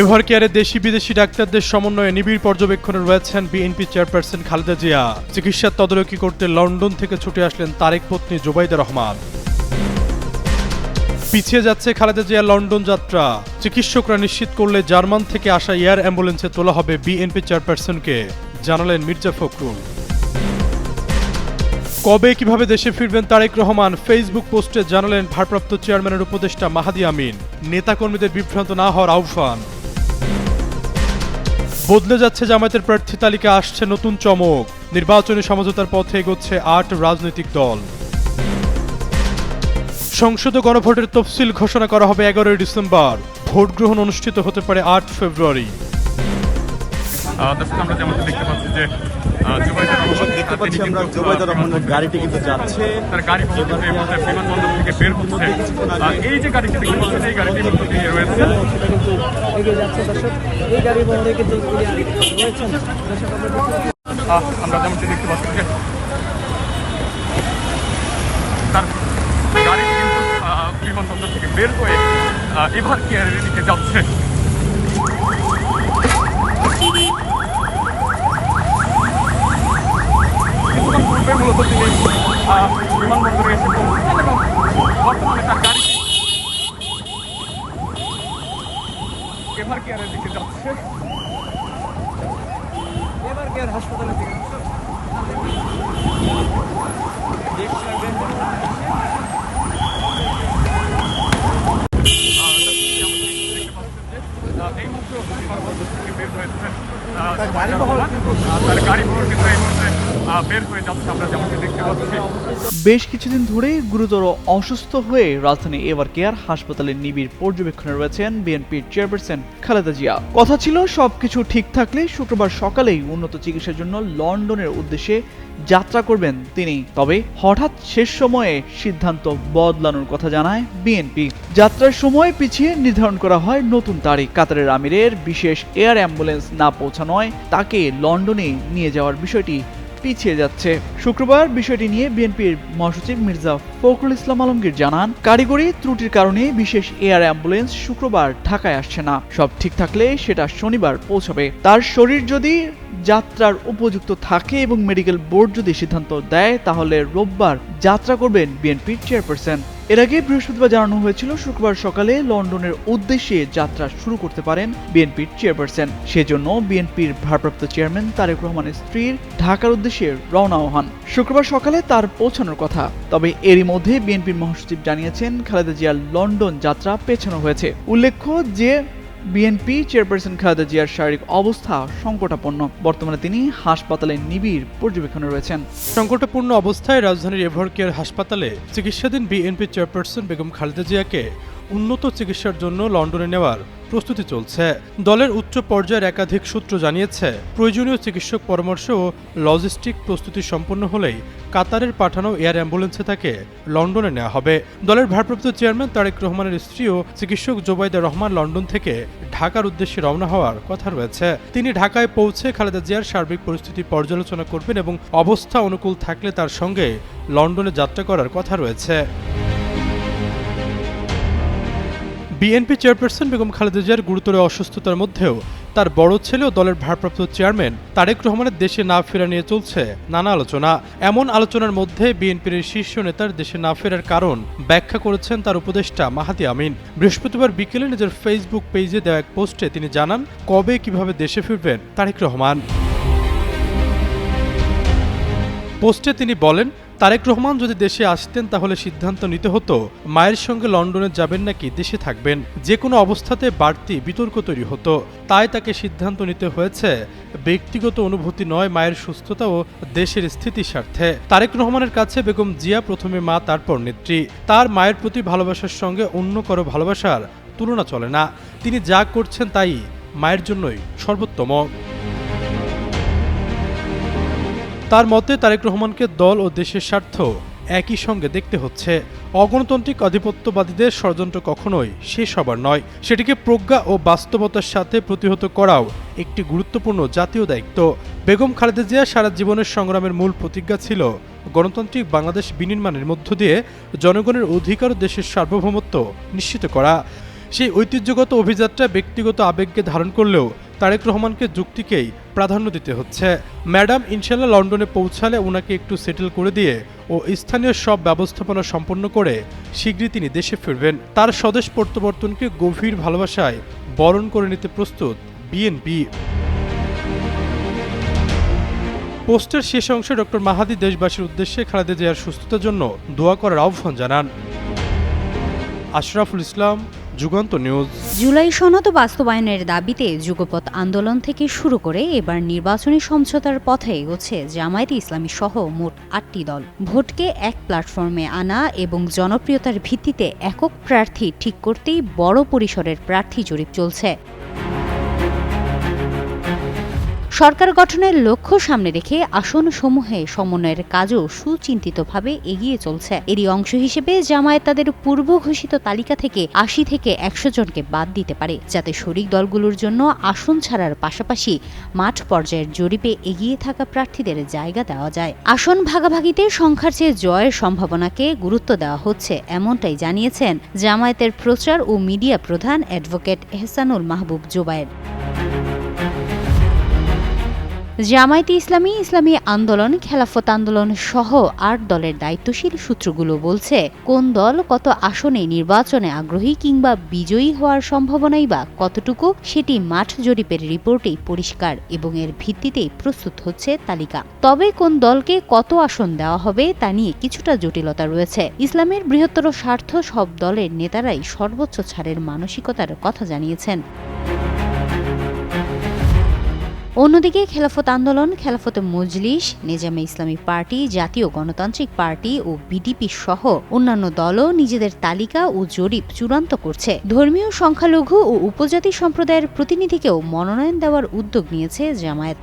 Ever কেয়ারে দেশি বিদেশি ডাক্তারদের সমন্বয়ে নিবিড় পর্যবেক্ষণে রয়েছেন বিএনপি চেয়ারপারসন খালেদা জিয়া। চিকিৎসার তদারকি করতে লন্ডন থেকে ছুটে আসলেন তারেক পত্নী জোবাইদা রহমান। পিছিয়ে যাচ্ছে খালেদা জিয়া লন্ডন যাত্রা। চিকিৎসকরা নিশ্চিত করলে জার্মান থেকে আসা এয়ার অ্যাম্বুলেন্সে তোলা হবে বিএনপি চেয়ারপারসনকে, জানালেন মির্জা ফখরুল। কবে কীভাবে দেশে ফিরবেন তারেক রহমান? ফেসবুক পোস্টে জানালেন ভারপ্রাপ্ত চেয়ারম্যানের উপদেষ্টা মাহাদি আমিন। নেতাকর্মীদের বিভ্রান্ত না হওয়ার আহ্বান। বদলে যাচ্ছে জামায়াতের প্রার্থী তালিকা, আসছে নতুন চমক। নির্বাচনী সমঝোতার পথে এগোচ্ছে আট রাজনৈতিক দল। সংসদ গণভোটের তফসিল ঘোষণা করা হবে এগারোই ডিসেম্বর। ভোট গ্রহণ অনুষ্ঠিত হতে পারে আট ফেব্রুয়ারি। দেখতে পাচ্ছি আমরা জোবাইদা রহমানের গাড়িটি কিন্তু যাচ্ছে। তার গাড়ি বিমানবন্দর থেকে বের হচ্ছে। এই যে গাড়িটি দেখতে পাচ্ছেন এই গাড়িটি রয়েছে। কিন্তু এগিয়ে যাচ্ছে দর্শক। এই গাড়ি বহরে কিন্তু রয়েছেন আমরা দেখতে পাচ্ছি। যেমনটি দেখতে পাচ্ছি তার গাড়িটি কিন্তু বিমানবন্দর থেকে বের হয়ে এভার কেয়ারের দিকে যাচ্ছে? কিছুক্ষণ পূর্বে মূলত তিনি বিমানবন্দরে এসে পৌঁছেছেন এবং বর্তমানে তার গাড়ি এভার কেয়ারের দিকে যাচ্ছে এবার কেয়ার হাসপাতালে থেকে এই মুহূর্তে বিমানবন্দর থেকে বের হয়েছে আহ, তার গাড়ি বহর কিন্তু এই মুহূর্তে বেশ কিছুদিন ধরেই গুরুতর অসুস্থ হয়ে রাজধানী এভার কেয়ার হাসপাতালে নিবিড় পর্যবেক্ষণে রয়েছেন বিএনপির চেয়ারপারসন খালেদা জিয়া। কথা ছিল, সবকিছু ঠিক থাকলে শুক্রবার সকালেই উন্নত চিকিৎসার জন্য লন্ডনের উদ্দেশ্যে যাত্রা করবেন তিনি। তবে হঠাৎ শেষ সময়ে সিদ্ধান্ত বদলানোর কথা জানায় বিএনপি। যাত্রার সময় পিছিয়ে নির্ধারণ করা হয় নতুন তারিখ। কাতারের আমিরের বিশেষ এয়ার অ্যাম্বুলেন্স না পৌঁছানোয় তাকে লন্ডনে নিয়ে যাওয়ার বিষয়টি পিছিয়ে যাচ্ছে। শুক্রবার বিষয়টি নিয়ে বিএনপির মহাসচিব মির্জা ফখরুল ইসলাম আলমগীর জানান, কারিগরি ত্রুটির কারণে বিশেষ এয়ার অ্যাম্বুলেন্স শুক্রবার ঢাকায় আসছে না। সব ঠিক থাকলে সেটা শনিবার পৌঁছাবে। তার শরীর যদি যাত্রার উপযুক্ত থাকে এবং মেডিকেল বোর্ড যদি সিদ্ধান্ত দেয়, তাহলে রোববার যাত্রা করবেন বিএনপির চেয়ারপারসন। এর আগে বৃহস্পতিবার জানানো হয়েছিল, শুক্রবার সকালে লন্ডনের উদ্দেশ্যে যাত্রা শুরু করতে পারেন বিএনপির চেয়ারপারসন। সেজন্য বিএনপির ভারপ্রাপ্ত চেয়ারম্যান তারেক রহমানের স্ত্রীর ঢাকার উদ্দেশ্যে রওনাও হন। শুক্রবার সকালে তার পৌঁছানোর কথা। তবে এরই মধ্যে বিএনপির মহাসচিব জানিয়েছেন, খালেদা জিয়ার লন্ডন যাত্রা পেছানো হয়েছে। উল্লেখ্য যে বিএনপি চেয়ারপারসন খালেদা জিয়ার শারীরিক অবস্থা সংকটাপন্ন। বর্তমানে তিনি হাসপাতালে নিবিড় পর্যবেক্ষণে রয়েছেন। সংকটপূর্ণ অবস্থায় রাজধানীর এভার কেয়ার হাসপাতালে চিকিৎসাধীন বিএনপি চেয়ারপারসন বেগম খালেদা জিয়াকে উন্নত চিকিৎসার জন্য লন্ডনে নেওয়ার প্রস্তুতি চলছে। দলের উচ্চ পর্যায়ের একাধিক সূত্র জানিয়েছে, প্রয়োজনীয় চিকিৎসক পরামর্শ ও লজিস্টিক প্রস্তুতি সম্পন্ন হলেই কাতারের পাঠানো এয়ার অ্যাম্বুলেন্সে তাকে লন্ডনে নেওয়া হবে। দলের ভারপ্রাপ্ত চেয়ারম্যান তারেক রহমানের স্ত্রী ও চিকিৎসক জোবাইদা রহমান লন্ডন থেকে ঢাকার উদ্দেশ্যে রওনা হওয়ার কথা রয়েছে। তিনি ঢাকায় পৌঁছে খালেদা জিয়ার সার্বিক পরিস্থিতি পর্যালোচনা করবেন এবং অবস্থা অনুকূল থাকলে তার সঙ্গে লন্ডনে যাত্রা করার কথা রয়েছে। বিএনপি চেয়ারপারসন বেগম খালেদা জিয়ার গুরুতর অসুস্থতার মধ্যেও তার বড় ছেলে ও দলের ভারপ্রাপ্ত চেয়ারম্যান তারেক রহমানের দেশে না ফেরা নিয়ে চলছে নানা আলোচনা। এমন আলোচনার মধ্যে বিএনপির শীর্ষ নেতার দেশে না ফেরার কারণ ব্যাখ্যা করেছেন তার উপদেষ্টা মাহাতি আমিন। বৃহস্পতিবার বিকেলে নিজের ফেসবুক পেজে দেওয়া এক পোস্টে তিনি জানান, কবে, কীভাবে দেশে ফিরবেন তারেক রহমান? পোস্টে তিনি বলেন তারেক রহমান যদি দেশে আসতেন, তাহলে সিদ্ধান্ত নিতে হতো, মায়ের সঙ্গে লন্ডনে যাবেন নাকি দেশে থাকবেন। যে কোনো অবস্থাতে বাড়তি বিতর্ক তৈরি হতো। তাই তাকে সিদ্ধান্ত নিতে হয়েছে, ব্যক্তিগত অনুভূতি নয়, মায়ের সুস্থতা ও দেশের স্থিতির স্বার্থে তারেক রহমানের কাছে বেগম জিয়া প্রথমে মা, তারপর নেত্রী। তার মায়ের প্রতি ভালোবাসার সঙ্গে অন্য কারও ভালোবাসার তুলনা চলে না। তিনি যা করছেন, তাই মায়ের জন্যই সর্বোত্তম। তার মতে তারেক রহমানকে দল ও দেশের স্বার্থ একই সঙ্গে দেখতে হচ্ছে। অগণতান্ত্রিক আধিপত্যবাদীদের ষড়যন্ত্র কখনোই শেষ হবার নয়। সেটিকে প্রজ্ঞা ও বাস্তবতার সাথে প্রতিহত করাও একটি গুরুত্বপূর্ণ জাতীয় দায়িত্ব। বেগম খালেদা জিয়া সারা জীবনের সংগ্রামের মূল প্রতিজ্ঞা ছিল গণতান্ত্রিক বাংলাদেশ বিনির্মাণের মধ্য দিয়ে জনগণের অধিকার ও দেশের সার্বভৌমত্ব নিশ্চিত করা। সেই ঐতিহ্যগত অভিযাত্রা ব্যক্তিগত আবেগকে ধারণ করলেও তারেক রহমানকে যুক্তিকেই প্রাধান্য দিতে হচ্ছে। ম্যাডাম ইনশাল্লাহ লন্ডনে পৌঁছালে ওনাকে একটু সেটেল করে দিয়ে ও স্থানীয় সব ব্যবস্থাপনা সম্পন্ন করে শীঘ্রই তিনি দেশে ফিরবেন। তার স্বদেশ প্রত্যাবর্তনকে গভীর ভালোবাসায় বরণ করে নিতে প্রস্তুত বিএনপি পোস্টের শেষ অংশে ডক্টর মাহাদি দেশবাসীর উদ্দেশ্যে খালেদা জিয়ার সুস্থতার জন্য দোয়া করার আহ্বান জানান। আশরাফুল ইসলাম যুগান্ত নিউজ। জুলাই সনদ বাস্তবায়নের দাবিতে যুগপথ আন্দোলন থেকে শুরু করে এবার নির্বাচনী সমঝোতার পথে এগোচ্ছে জামায়াতে ইসলামী সহ মোট আটটি দল। ভোটকে এক প্ল্যাটফর্মে আনা এবং জনপ্রিয়তার ভিত্তিতে একক প্রার্থী ঠিক করতেই বড় পরিসরের প্রার্থী জরিপ চলছে। সরকার গঠনের লক্ষ্য সামনে রেখে আসন সমূহে সমন্বয়ের কাজও সুচিন্তিতভাবে এগিয়ে চলছে। এরই অংশ হিসেবে জামায়াত তাদের পূর্ব ঘোষিত তালিকা থেকে আশি থেকে একশো জনকে বাদ দিতে পারে, যাতে শরিক দলগুলোর জন্য আসন ছাড়ার পাশাপাশি মাঠ পর্যায়ের জরিপে এগিয়ে থাকা প্রার্থীদের জায়গা দেওয়া যায়। আসন ভাগাভাগিতে সংখ্যার চেয়ে জয়ের সম্ভাবনাকে গুরুত্ব দেওয়া হচ্ছে, এমনটাই জানিয়েছেন জামায়াতের প্রচার ও মিডিয়া প্রধান অ্যাডভোকেট এহসানুল মাহবুব জোবায়ের। জামায়াতে ইসলামী ইসলামী আন্দোলন, খেলাফত আন্দোলন সহ আট দলের দায়িত্বশীল সূত্রগুলো বলছে, কোন দল কত আসনে নির্বাচনে আগ্রহী কিংবা বিজয়ী হওয়ার সম্ভাবনাই বা কতটুকু, সেটি মাঠ জরিপের রিপোর্টেই পরিষ্কার এবং এর ভিত্তিতেই প্রস্তুত হচ্ছে তালিকা। তবে কোন দলকে কত আসন দেওয়া হবে তা নিয়ে কিছুটা জটিলতা রয়েছে। ইসলামের বৃহত্তর স্বার্থ সব দলের নেতারাই সর্বোচ্চ ছাড়ের মানসিকতার কথা জানিয়েছেন। অন্যদিকে খেলাফত আন্দোলন, খেলাফত মজলিস, নিজামে ইসলামী পার্টি, জাতীয় গণতান্ত্রিক পার্টি ও বিডিপি সহ অন্যান্য দলও নিজেদের তালিকা ও জরিপ চূড়ান্ত করছে। ধর্মীয় সংখ্যালঘু ও উপজাতি সম্প্রদায়ের প্রতিনিধিকেও মনোনয়ন দেওয়ার উদ্যোগ নিয়েছে জামায়াত।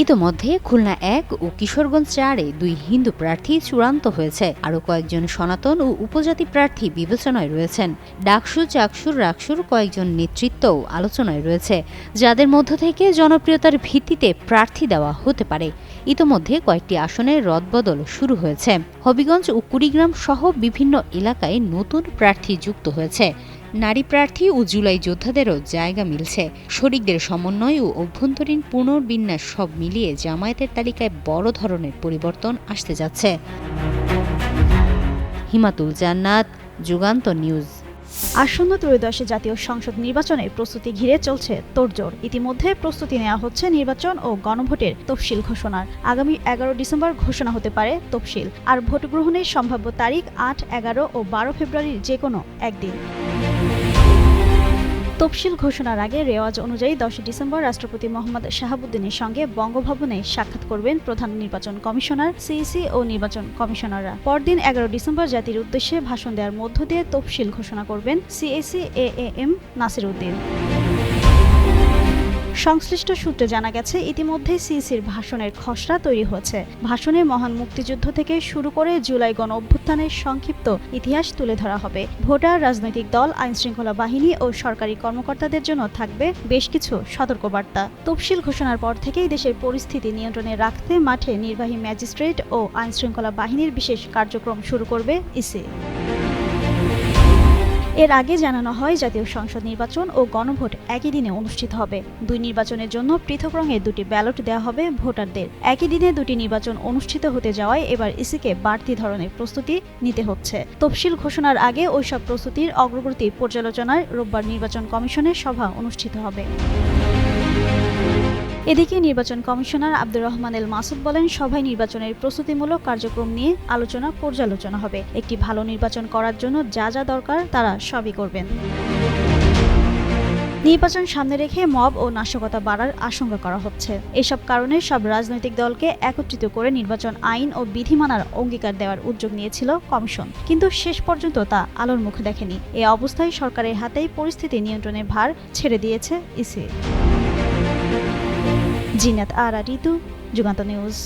ইতোমধ্যে খুলনা এক ও কিশোরগঞ্জ চারে দুই হিন্দু প্রার্থী চূড়ান্ত হয়েছে। আরও কয়েকজন সনাতন ও উপজাতি প্রার্থী বিবেচনায় রয়েছেন। ডাকসু চাকসুর রাকসুর কয়েকজন নেতৃত্বও আলোচনায় রয়েছে, যাদের মধ্য থেকে জনপ্রিয়তার ভিত্তিতে প্রার্থী দেওয়া হতে পারে। ইতোমধ্যে কয়েকটি আসনের রদবদল শুরু হয়েছে। হবিগঞ্জ ও কুড়িগ্রাম সহ বিভিন্ন এলাকায় নতুন প্রার্থী যুক্ত হয়েছে। নারী প্রার্থী ও জুলাই যোদ্ধাদেরও জায়গা মিলছে। শরিকদের সমন্বয় ও অভ্যন্তরীণ পুনর্বিন্যাস সব মিলিয়ে জামায়াতের তালিকায় বড় ধরনের পরিবর্তন আসতে যাচ্ছে। হিমাতুল জান্নাত, যুগান্ত নিউজ। আসন্ন ত্রয়োদশ জাতীয় সংসদ নির্বাচনের প্রস্তুতি ঘিরে চলছে তোড়জোড়। ইতিমধ্যে প্রস্তুতি নেওয়া হচ্ছে নির্বাচন ও গণভোটের তফসিল ঘোষণার। আগামী এগারো ডিসেম্বর ঘোষণা হতে পারে তফসিল। আর ভোট গ্রহণের সম্ভাব্য তারিখ আট, এগারো ও বারো ফেব্রুয়ারির যে কোনো একদিন। তফসিল ঘোষণার আগে রেওয়াজ অনুযায়ী দশই ডিসেম্বর রাষ্ট্রপতি মোহাম্মদ শাহাবুদ্দিনের সঙ্গে বঙ্গভবনে সাক্ষাৎ করবেন প্রধান নির্বাচন কমিশনার, সিইসি ও নির্বাচন কমিশনাররা। পরদিন এগারো ডিসেম্বর জাতির উদ্দেশ্যে ভাষণ দেওয়ার মধ্য দিয়ে তফসিল ঘোষণা করবেন CEC A M Nasir Uddin. সংশ্লিষ্ট সূত্রে জানা গেছে ইতিমধ্যে সিসির ভাষণের খসড়া তৈরি হয়েছে। ভাষণে মহান মুক্তিযুদ্ধ থেকে শুরু করে জুলাই গণ অভ্যুত্থানের সংক্ষিপ্ত ইতিহাস তুলে ধরা হবে। ভোটার, রাজনৈতিক দল, আইনশৃঙ্খলা বাহিনী ও সরকারি কর্মকর্তাদের জন্য থাকবে বেশ কিছু সতর্কবার্তা। তফসিল ঘোষণার পর থেকেই দেশের পরিস্থিতি নিয়ন্ত্রণে রাখতে মাঠে নির্বাহী ম্যাজিস্ট্রেট ও আইনশৃঙ্খলা বাহিনীর বিশেষ কার্যক্রম শুরু করবে ইসি। এর আগে জানানো হয়, জাতীয় সংসদ নির্বাচন ও গণভোট একই দিনে অনুষ্ঠিত হবে। দুই নির্বাচনের জন্য পৃথক রঙে দুটি ব্যালট দেওয়া হবে ভোটারদের। একই দিনে দুটি নির্বাচন অনুষ্ঠিত হতে যাওয়ায় এবার ইসিকে বাড়তি ধরনের প্রস্তুতি নিতে হচ্ছে। তফসিল ঘোষণার আগে ওইসব প্রস্তুতির অগ্রগতি পর্যালোচনায় রোববার নির্বাচন কমিশনের সভা অনুষ্ঠিত হবে। এদিকে নির্বাচন কমিশনার আব্দুর রহমান এল মাসুদ বলেন, সভায় নির্বাচনের প্রস্তুতিমূলক কার্যক্রম নিয়ে আলোচনা, পর্যালোচনা হবে। একটি ভালো নির্বাচন করার জন্য যা যা দরকার তারা সবই করবেন। নির্বাচন সামনে রেখে মব ও নাশকতা বাড়ার আশঙ্কা করা হচ্ছে। এসব কারণে সব রাজনৈতিক দলকে একত্রিত করে নির্বাচন আইন ও বিধি মানার অঙ্গীকার দেওয়ার উদ্যোগ নিয়েছিল কমিশন। কিন্তু শেষ পর্যন্ত তা আলোর মুখ দেখেনি। এ অবস্থায় সরকারের হাতেই পরিস্থিতি নিয়ন্ত্রণের ভার ছেড়ে দিয়েছে ইসি। জিনাত আরা ঋতু যুগান্ত নিউজ।